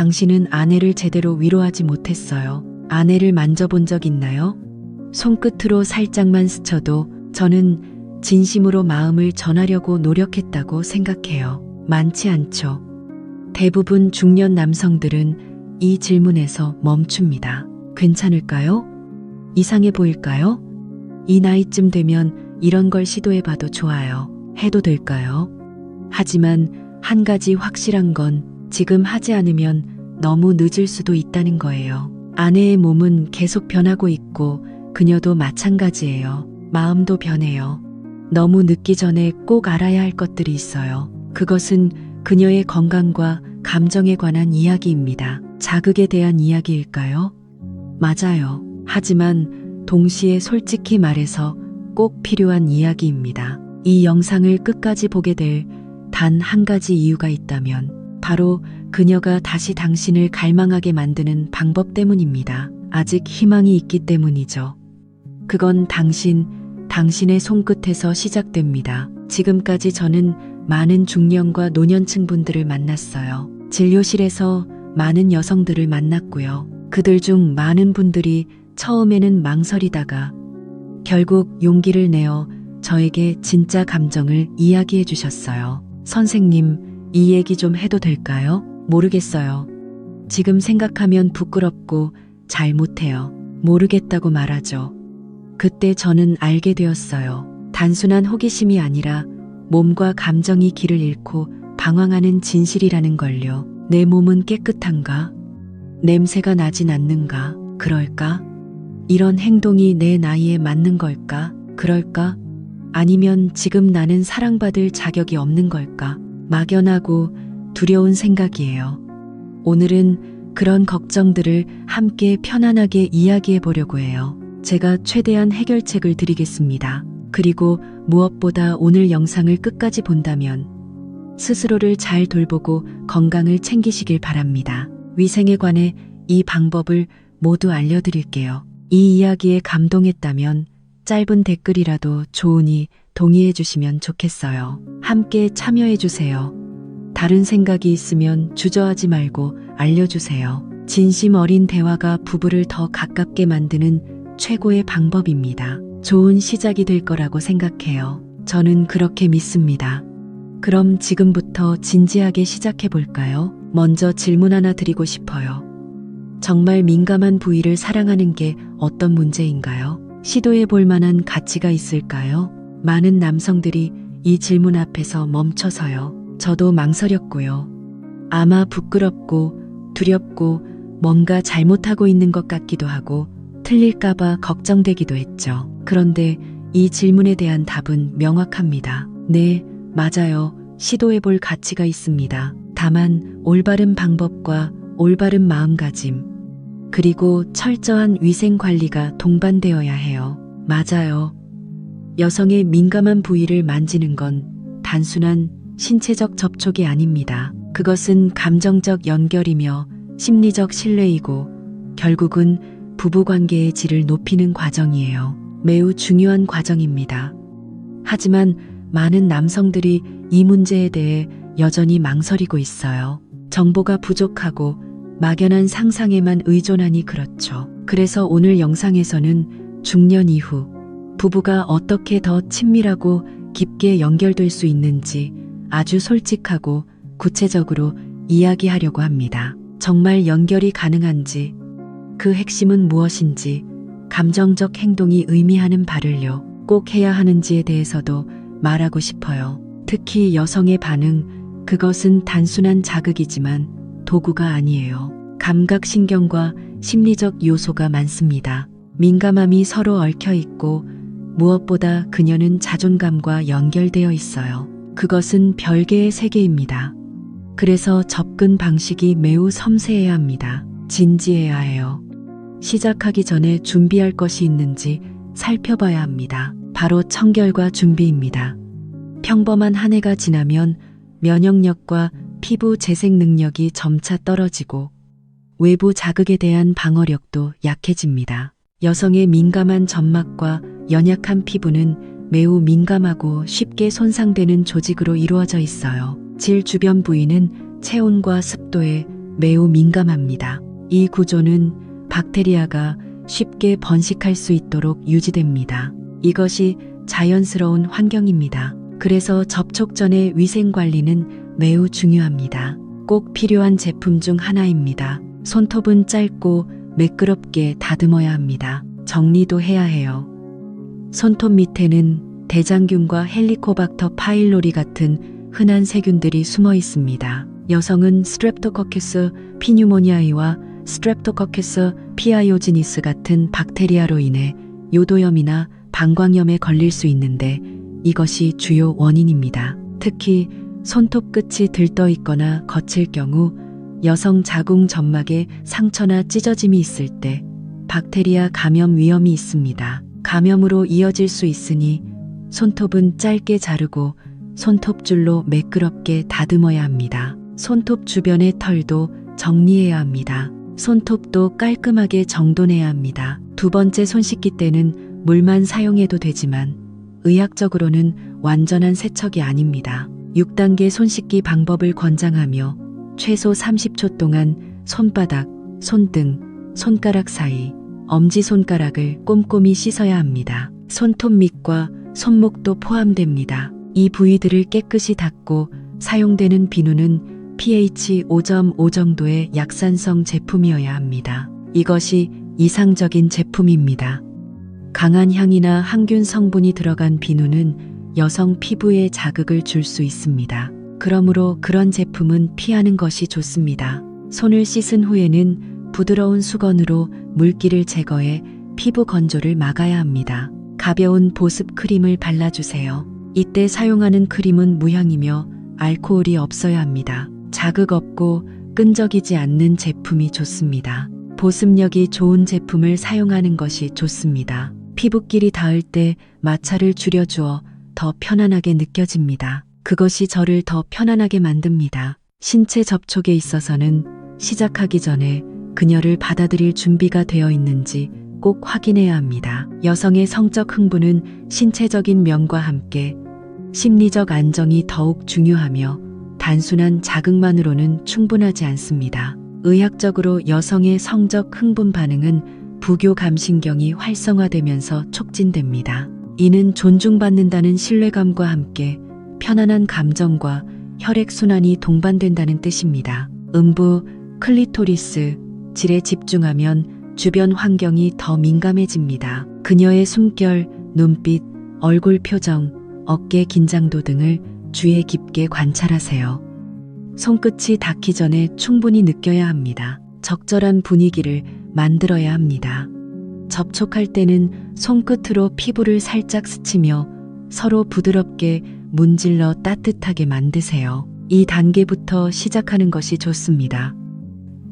당신은 아내를 제대로 위로하지 못했어요. 아내를 만져본 적 있나요? 손끝으로 살짝만 스쳐도 저는 진심으로 마음을 전하려고 노력했다고 생각해요. 많지 않죠. 대부분 중년 남성들은 이 질문에서 멈춥니다. 괜찮을까요? 이상해 보일까요? 이 나이쯤 되면 이런 걸 시도해봐도 좋아요. 해도 될까요? 하지만 한 가지 확실한 건 지금 하지 않으면 너무 늦을 수도 있다는 거예요. 아내의 몸은 계속 변하고 있고 그녀도 마찬가지예요. 마음도 변해요. 너무 늦기 전에 꼭 알아야 할 것들이 있어요. 그것은 그녀의 건강과 감정에 관한 이야기입니다. 자극에 대한 이야기일까요? 맞아요. 하지만 동시에 솔직히 말해서 꼭 필요한 이야기입니다. 이 영상을 끝까지 보게 될 단 한 가지 이유가 있다면 바로 그녀가 다시 당신을 갈망하게 만드는 방법 때문입니다. 아직 희망이 있기 때문이죠. 그건 당신, 당신의 손끝에서 시작됩니다. 지금까지 저는 많은 중년과 노년층 분들을 만났어요. 진료실에서 많은 여성들을 만났고요. 그들 중 많은 분들이 처음에는 망설이다가 결국 용기를 내어 저에게 진짜 감정을 이야기해 주셨어요. 선생님, 이 얘기 좀 해도 될까요? 모르겠어요. 지금 생각하면 부끄럽고 잘 못해요. 모르겠다고 말하죠. 그때 저는 알게 되었어요. 단순한 호기심이 아니라 몸과 감정이 길을 잃고 방황하는 진실이라는 걸요. 내 몸은 깨끗한가? 냄새가 나진 않는가? 그럴까? 이런 행동이 내 나이에 맞는 걸까? 그럴까? 아니면 지금 나는 사랑받을 자격이 없는 걸까? 막연하고 두려운 생각이에요. 오늘은 그런 걱정들을 함께 편안하게 이야기해 보려고 해요. 제가 최대한 해결책을 드리겠습니다. 그리고 무엇보다 오늘 영상을 끝까지 본다면 스스로를 잘 돌보고 건강을 챙기시길 바랍니다. 위생에 관해 이 방법을 모두 알려드릴게요. 이 이야기에 감동했다면 짧은 댓글이라도 좋으니 동의해 주시면 좋겠어요. 함께 참여해 주세요. 다른 생각이 있으면 주저하지 말고 알려주세요. 진심 어린 대화가 부부를 더 가깝게 만드는 최고의 방법입니다. 좋은 시작이 될 거라고 생각해요. 저는 그렇게 믿습니다. 그럼 지금부터 진지하게 시작해 볼까요? 먼저 질문 하나 드리고 싶어요. 정말 민감한 부위를 사랑하는 게 어떤 문제인가요? 시도해 볼 만한 가치가 있을까요? 많은 남성들이 이 질문 앞에서 멈춰서요. 저도 망설였고요. 아마 부끄럽고 두렵고 뭔가 잘못하고 있는 것 같기도 하고 틀릴까봐 걱정되기도 했죠. 그런데 이 질문에 대한 답은 명확합니다. 네, 맞아요. 시도해 볼 가치가 있습니다. 다만 올바른 방법과 올바른 마음가짐, 그리고 철저한 위생 관리가 동반되어야 해요. 맞아요. 여성의 민감한 부위를 만지는 건 단순한 신체적 접촉이 아닙니다. 그것은 감정적 연결이며 심리적 신뢰이고 결국은 부부 관계의 질을 높이는 과정이에요. 매우 중요한 과정입니다. 하지만 많은 남성들이 이 문제에 대해 여전히 망설이고 있어요. 정보가 부족하고 막연한 상상에만 의존하니 그렇죠. 그래서 오늘 영상에서는 중년 이후 부부가 어떻게 더 친밀하고 깊게 연결될 수 있는지 아주 솔직하고 구체적으로 이야기하려고 합니다. 정말 연결이 가능한지, 그 핵심은 무엇인지, 감정적 행동이 의미하는 바를요, 꼭 해야 하는지에 대해서도 말하고 싶어요. 특히 여성의 반응, 그것은 단순한 자극이지만 도구가 아니에요. 감각신경과 심리적 요소가 많습니다. 민감함이 서로 얽혀 있고 무엇보다 그녀는 자존감과 연결되어 있어요. 그것은 별개의 세계입니다. 그래서 접근 방식이 매우 섬세해야 합니다. 진지해야 해요. 시작하기 전에 준비할 것이 있는지 살펴봐야 합니다. 바로 청결과 준비입니다. 평범한 한 해가 지나면 면역력과 피부 재생 능력이 점차 떨어지고 외부 자극에 대한 방어력도 약해집니다. 여성의 민감한 점막과 연약한 피부는 매우 민감하고 쉽게 손상되는 조직으로 이루어져 있어요. 질 주변 부위는 체온과 습도에 매우 민감합니다. 이 구조는 박테리아가 쉽게 번식할 수 있도록 유지됩니다. 이것이 자연스러운 환경입니다. 그래서 접촉 전의 위생 관리는 매우 중요합니다. 꼭 필요한 제품 중 하나입니다. 손톱은 짧고 매끄럽게 다듬어야 합니다. 정리도 해야 해요. 손톱 밑에는 대장균과 헬리코박터 파일로리 같은 흔한 세균들이 숨어 있습니다. 여성은 스트랩토코큐스 피뉴모니아이와 스트랩토코큐스 피아요지니스 같은 박테리아로 인해 요도염이나 방광염에 걸릴 수 있는데 이것이 주요 원인입니다. 특히 손톱 끝이 들떠 있거나 거칠 경우 여성 자궁 점막에 상처나 찢어짐이 있을 때 박테리아 감염 위험이 있습니다. 감염으로 이어질 수 있으니 손톱은 짧게 자르고 손톱줄로 매끄럽게 다듬어야 합니다. 손톱 주변의 털도 정리해야 합니다. 손톱도 깔끔하게 정돈해야 합니다. 두 번째 손 씻기 때는 물만 사용해도 되지만 의학적으로는 완전한 세척이 아닙니다. 6단계 손 씻기 방법을 권장하며 최소 30초 동안 손바닥, 손등, 손가락 사이, 엄지손가락을 꼼꼼히 씻어야 합니다. 손톱 밑과 손목도 포함됩니다. 이 부위들을 깨끗이 닦고 사용되는 비누는 pH 5.5 정도의 약산성 제품이어야 합니다. 이것이 이상적인 제품입니다. 강한 향이나 항균 성분이 들어간 비누는 여성 피부에 자극을 줄 수 있습니다. 그러므로 그런 제품은 피하는 것이 좋습니다. 손을 씻은 후에는 부드러운 수건으로 물기를 제거해 피부 건조를 막아야 합니다. 가벼운 보습 크림을 발라주세요. 이때 사용하는 크림은 무향이며 알코올이 없어야 합니다. 자극 없고 끈적이지 않는 제품이 좋습니다. 보습력이 좋은 제품을 사용하는 것이 좋습니다. 피부끼리 닿을 때 마찰을 줄여주어 더 편안하게 느껴집니다. 그것이 저를 더 편안하게 만듭니다. 신체 접촉에 있어서는 시작하기 전에 그녀를 받아들일 준비가 되어 있는지 꼭 확인해야 합니다. 여성의 성적 흥분은 신체적인 면과 함께 심리적 안정이 더욱 중요하며 단순한 자극만으로는 충분하지 않습니다. 의학적으로 여성의 성적 흥분 반응은 부교 감신경이 활성화되면서 촉진됩니다. 이는 존중받는다는 신뢰감과 함께 편안한 감정과 혈액순환이 동반된다는 뜻입니다. 음부, 클리토리스, 질에 집중하면 주변 환경이 더 민감해집니다. 그녀의 숨결, 눈빛, 얼굴 표정, 어깨 긴장도 등을 주의 깊게 관찰하세요. 손끝이 닿기 전에 충분히 느껴야 합니다. 적절한 분위기를 만들어야 합니다. 접촉할 때는 손끝으로 피부를 살짝 스치며 서로 부드럽게 문질러 따뜻하게 만드세요. 이 단계부터 시작하는 것이 좋습니다.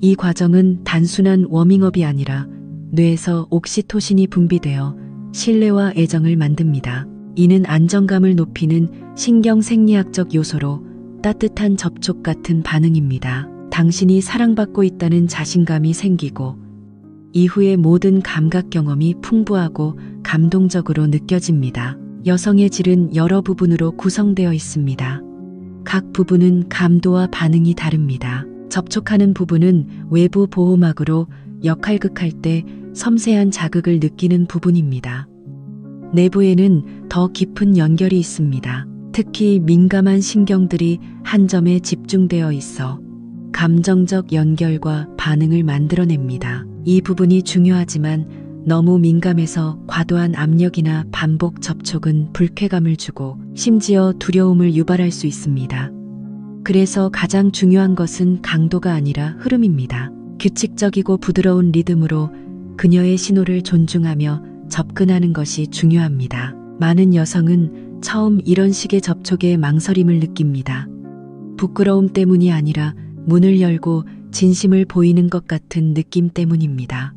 이 과정은 단순한 워밍업이 아니라 뇌에서 옥시토신이 분비되어 신뢰와 애정을 만듭니다. 이는 안정감을 높이는 신경 생리학적 요소로 따뜻한 접촉 같은 반응입니다. 당신이 사랑받고 있다는 자신감이 생기고 이후의 모든 감각 경험이 풍부하고 감동적으로 느껴집니다. 여성의 질은 여러 부분으로 구성되어 있습니다. 각 부분은 감도와 반응이 다릅니다. 접촉하는 부분은 외부 보호막으로 역할극할 때 섬세한 자극을 느끼는 부분입니다. 내부에는 더 깊은 연결이 있습니다. 특히 민감한 신경들이 한 점에 집중되어 있어 감정적 연결과 반응을 만들어냅니다. 이 부분이 중요하지만 너무 민감해서 과도한 압력이나 반복 접촉은 불쾌감을 주고 심지어 두려움을 유발할 수 있습니다. 그래서 가장 중요한 것은 강도가 아니라 흐름입니다. 규칙적이고 부드러운 리듬으로 그녀의 신호를 존중하며 접근하는 것이 중요합니다. 많은 여성은 처음 이런 식의 접촉에 망설임을 느낍니다. 부끄러움 때문이 아니라 문을 열고 진심을 보이는 것 같은 느낌 때문입니다.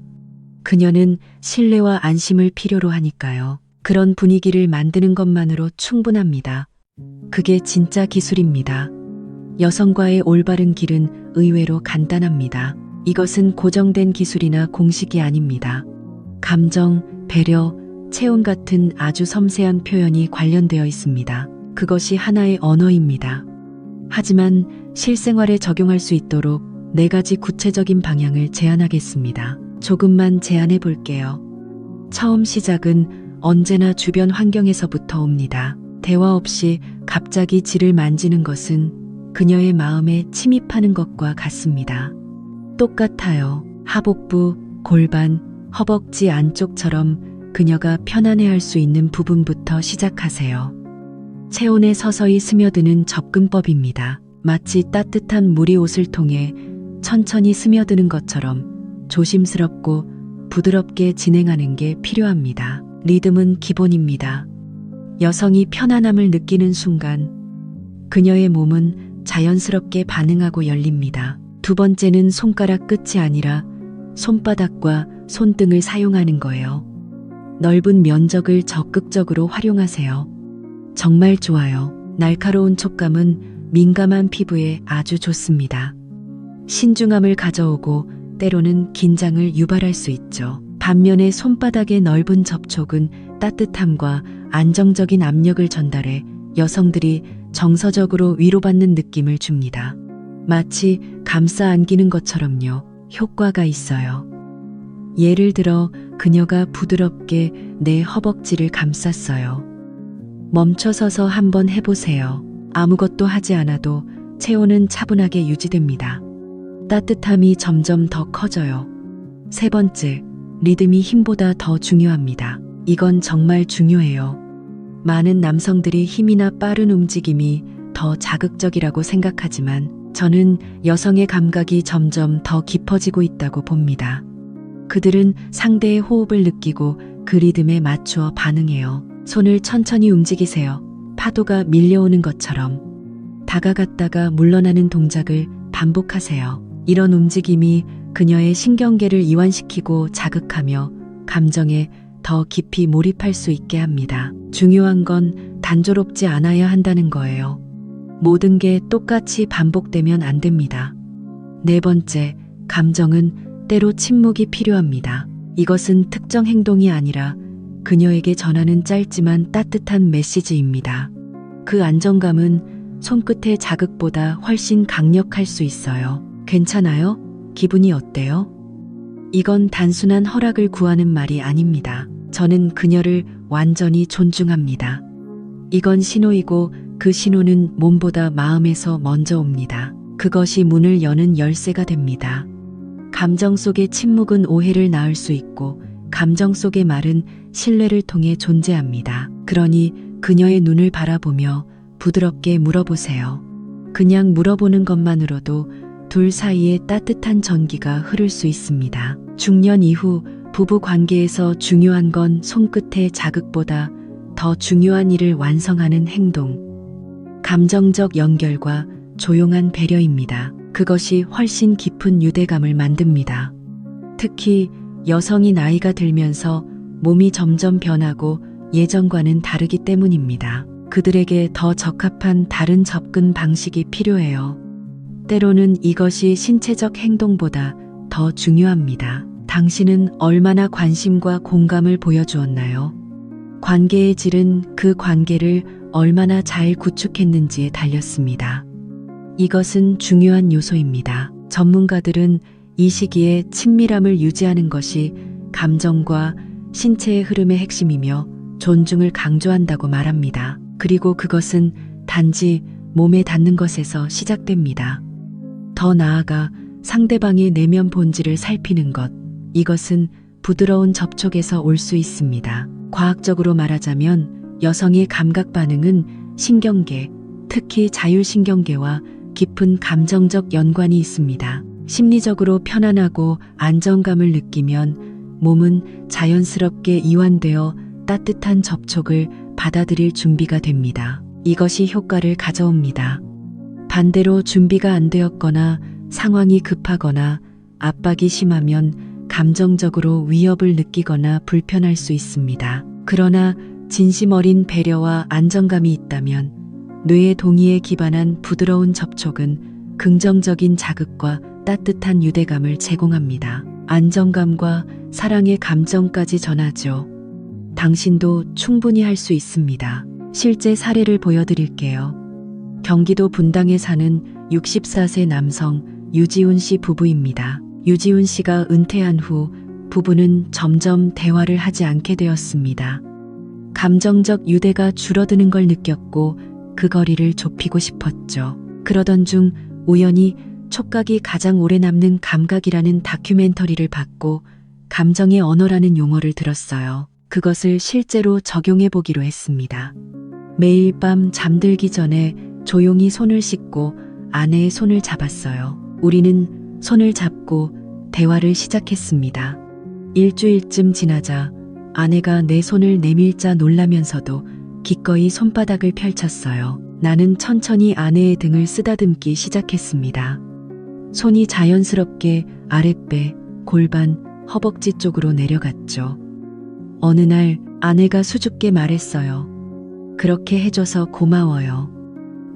그녀는 신뢰와 안심을 필요로 하니까요. 그런 분위기를 만드는 것만으로 충분합니다. 그게 진짜 기술입니다. 여성과의 올바른 길은 의외로 간단합니다. 이것은 고정된 기술이나 공식이 아닙니다. 감정, 배려, 체온 같은 아주 섬세한 표현이 관련되어 있습니다. 그것이 하나의 언어입니다. 하지만 실생활에 적용할 수 있도록 네 가지 구체적인 방향을 제안하겠습니다. 조금만 제안해 볼게요. 처음 시작은 언제나 주변 환경에서부터 옵니다. 대화 없이 갑자기 지를 만지는 것은 그녀의 마음에 침입하는 것과 같습니다. 똑같아요. 하복부, 골반, 허벅지 안쪽처럼 그녀가 편안해할 수 있는 부분부터 시작하세요. 체온에 서서히 스며드는 접근법입니다. 마치 따뜻한 물이 옷을 통해 천천히 스며드는 것처럼 조심스럽고 부드럽게 진행하는 게 필요합니다. 리듬은 기본입니다. 여성이 편안함을 느끼는 순간 그녀의 몸은 자연스럽게 반응하고 열립니다. 두 번째는 손가락 끝이 아니라 손바닥과 손등을 사용하는 거예요. 넓은 면적을 적극적으로 활용하세요. 정말 좋아요. 날카로운 촉감은 민감한 피부에 아주 좋습니다. 신중함을 가져오고 때로는 긴장을 유발할 수 있죠. 반면에 손바닥의 넓은 접촉은 따뜻함과 안정적인 압력을 전달해 여성들이 정서적으로 위로받는 느낌을 줍니다. 마치 감싸 안기는 것처럼요. 효과가 있어요. 예를 들어 그녀가 부드럽게 내 허벅지를 감쌌어요. 멈춰서서 한번 해보세요. 아무것도 하지 않아도 체온은 차분하게 유지됩니다. 따뜻함이 점점 더 커져요. 세 번째, 리듬이 힘보다 더 중요합니다. 이건 정말 중요해요. 많은 남성들이 힘이나 빠른 움직임이 더 자극적이라고 생각하지만 저는 여성의 감각이 점점 더 깊어지고 있다고 봅니다. 그들은 상대의 호흡을 느끼고 그 리듬에 맞추어 반응해요. 손을 천천히 움직이세요. 파도가 밀려오는 것처럼. 다가갔다가 물러나는 동작을 반복하세요. 이런 움직임이 그녀의 신경계를 이완시키고 자극하며 감정에 더 깊이 몰입할 수 있게 합니다. 중요한 건 단조롭지 않아야 한다는 거예요. 모든 게 똑같이 반복되면 안 됩니다. 네 번째, 감정은 때로 침묵이 필요합니다. 이것은 특정 행동이 아니라 그녀에게 전하는 짧지만 따뜻한 메시지입니다. 그 안정감은 손끝의 자극보다 훨씬 강력할 수 있어요. 괜찮아요? 기분이 어때요? 이건 단순한 허락을 구하는 말이 아닙니다. 저는 그녀를 완전히 존중합니다. 이건 신호이고 그 신호는 몸보다 마음에서 먼저 옵니다. 그것이 문을 여는 열쇠가 됩니다. 감정 속의 침묵은 오해를 낳을 수 있고 감정 속의 말은 신뢰를 통해 존재합니다. 그러니 그녀의 눈을 바라보며 부드럽게 물어보세요. 그냥 물어보는 것만으로도 둘 사이에 따뜻한 전기가 흐를 수 있습니다. 중년 이후 부부 관계에서 중요한 건 손끝의 자극보다 더 중요한 일을 완성하는 행동. 감정적 연결과 조용한 배려입니다. 그것이 훨씬 깊은 유대감을 만듭니다. 특히 여성이 나이가 들면서 몸이 점점 변하고 예전과는 다르기 때문입니다. 그들에게 더 적합한 다른 접근 방식이 필요해요. 때로는 이것이 신체적 행동보다 더 중요합니다. 당신은 얼마나 관심과 공감을 보여주었나요? 관계의 질은 그 관계를 얼마나 잘 구축했는지에 달렸습니다. 이것은 중요한 요소입니다. 전문가들은 이 시기에 친밀함을 유지하는 것이 감정과 신체의 흐름의 핵심이며 존중을 강조한다고 말합니다. 그리고 그것은 단지 몸에 닿는 것에서 시작됩니다. 더 나아가 상대방의 내면 본질을 살피는 것, 이것은 부드러운 접촉에서 올 수 있습니다. 과학적으로 말하자면 여성의 감각 반응은 신경계, 특히 자율신경계와 깊은 감정적 연관이 있습니다. 심리적으로 편안하고 안정감을 느끼면 몸은 자연스럽게 이완되어 따뜻한 접촉을 받아들일 준비가 됩니다. 이것이 효과를 가져옵니다. 반대로 준비가 안 되었거나 상황이 급하거나 압박이 심하면 감정적으로 위협을 느끼거나 불편할 수 있습니다. 그러나 진심 어린 배려와 안정감이 있다면 뇌의 동의에 기반한 부드러운 접촉은 긍정적인 자극과 따뜻한 유대감을 제공합니다. 안정감과 사랑의 감정까지 전하죠. 당신도 충분히 할 수 있습니다. 실제 사례를 보여드릴게요. 경기도 분당에 사는 64세 남성 유지훈 씨 부부입니다. 유지훈 씨가 은퇴한 후 부부는 점점 대화를 하지 않게 되었습니다. 감정적 유대가 줄어드는 걸 느꼈고 그 거리를 좁히고 싶었죠. 그러던 중 우연히 촉각이 가장 오래 남는 감각이라는 다큐멘터리를 봤고 감정의 언어라는 용어를 들었어요. 그것을 실제로 적용해 보기로 했습니다. 매일 밤 잠들기 전에 조용히 손을 씻고 아내의 손을 잡았어요. 우리는 손을 잡고 대화를 시작했습니다. 일주일쯤 지나자 아내가 내 손을 내밀자 놀라면서도 기꺼이 손바닥을 펼쳤어요. 나는 천천히 아내의 등을 쓰다듬기 시작했습니다. 손이 자연스럽게 아랫배, 골반, 허벅지 쪽으로 내려갔죠. 어느 날 아내가 수줍게 말했어요. 그렇게 해줘서 고마워요.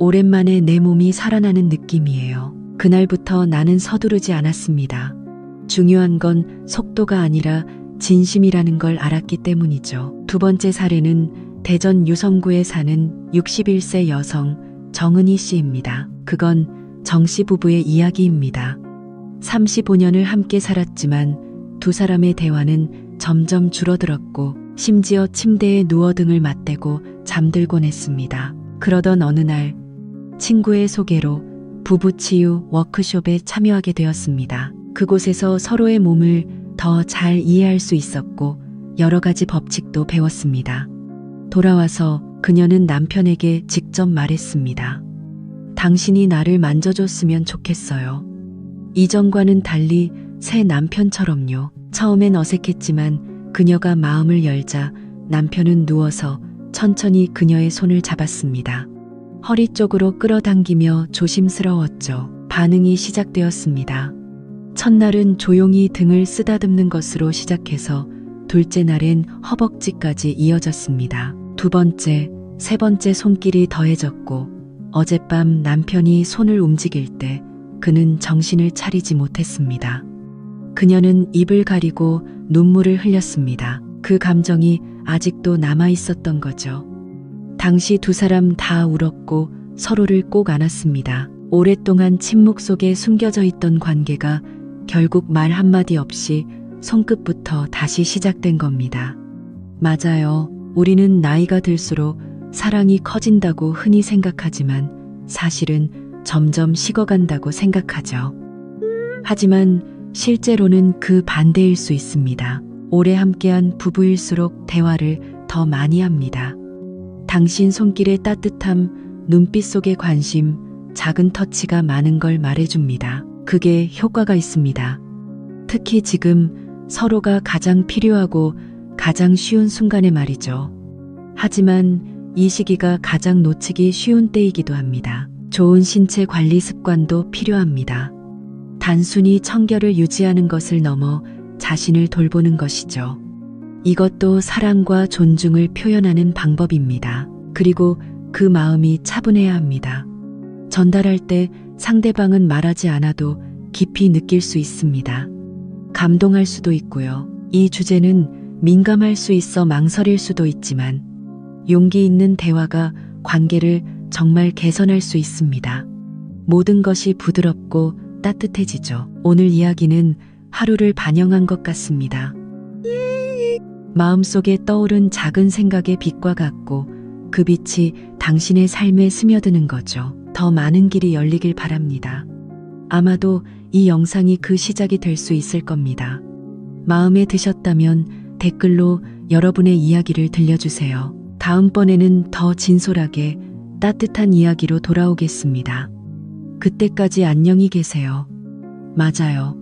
오랜만에 내 몸이 살아나는 느낌이에요. 그날부터 나는 서두르지 않았습니다. 중요한 건 속도가 아니라 진심이라는 걸 알았기 때문이죠. 두 번째 사례는 대전 유성구에 사는 61세 여성 정은희 씨입니다. 그건 정 씨 부부의 이야기입니다. 35년을 함께 살았지만 두 사람의 대화는 점점 줄어들었고 심지어 침대에 누워 등을 맞대고 잠들곤 했습니다. 그러던 어느 날 친구의 소개로 부부 치유 워크숍에 참여하게 되었습니다. 그곳에서 서로의 몸을 더 잘 이해할 수 있었고 여러 가지 법칙도 배웠습니다. 돌아와서 그녀는 남편에게 직접 말했습니다. 당신이 나를 만져줬으면 좋겠어요. 이전과는 달리 새 남편처럼요. 처음엔 어색했지만 그녀가 마음을 열자 남편은 누워서 천천히 그녀의 손을 잡았습니다. 허리 쪽으로 끌어당기며 조심스러웠죠. 반응이 시작되었습니다. 첫날은 조용히 등을 쓰다듬는 것으로 시작해서 둘째 날엔 허벅지까지 이어졌습니다. 두 번째, 세 번째 손길이 더해졌고 어젯밤 남편이 손을 움직일 때 그는 정신을 차리지 못했습니다. 그녀는 입을 가리고 눈물을 흘렸습니다. 그 감정이 아직도 남아 있었던 거죠. 당시 두 사람 다 울었고 서로를 꼭 안았습니다. 오랫동안 침묵 속에 숨겨져 있던 관계가 결국 말 한마디 없이 손끝부터 다시 시작된 겁니다. 맞아요. 우리는 나이가 들수록 사랑이 커진다고 흔히 생각하지만 사실은 점점 식어간다고 생각하죠. 하지만 실제로는 그 반대일 수 있습니다. 오래 함께한 부부일수록 대화를 더 많이 합니다. 당신 손길의 따뜻함, 눈빛 속의 관심, 작은 터치가 많은 걸 말해줍니다. 그게 효과가 있습니다. 특히 지금 서로가 가장 필요하고 가장 쉬운 순간에 말이죠. 하지만 이 시기가 가장 놓치기 쉬운 때이기도 합니다. 좋은 신체 관리 습관도 필요합니다. 단순히 청결을 유지하는 것을 넘어 자신을 돌보는 것이죠. 이것도 사랑과 존중을 표현하는 방법입니다. 그리고 그 마음이 차분해야 합니다. 전달할 때 상대방은 말하지 않아도 깊이 느낄 수 있습니다. 감동할 수도 있고요. 이 주제는 민감할 수 있어 망설일 수도 있지만 용기 있는 대화가 관계를 정말 개선할 수 있습니다. 모든 것이 부드럽고 따뜻해지죠. 오늘 이야기는 하루를 반영한 것 같습니다. 마음속에 떠오른 작은 생각의 빛과 같고 그 빛이 당신의 삶에 스며드는 거죠. 더 많은 길이 열리길 바랍니다. 아마도 이 영상이 그 시작이 될 수 있을 겁니다. 마음에 드셨다면 댓글로 여러분의 이야기를 들려주세요. 다음번에는 더 진솔하게 따뜻한 이야기로 돌아오겠습니다. 그때까지 안녕히 계세요. 맞아요.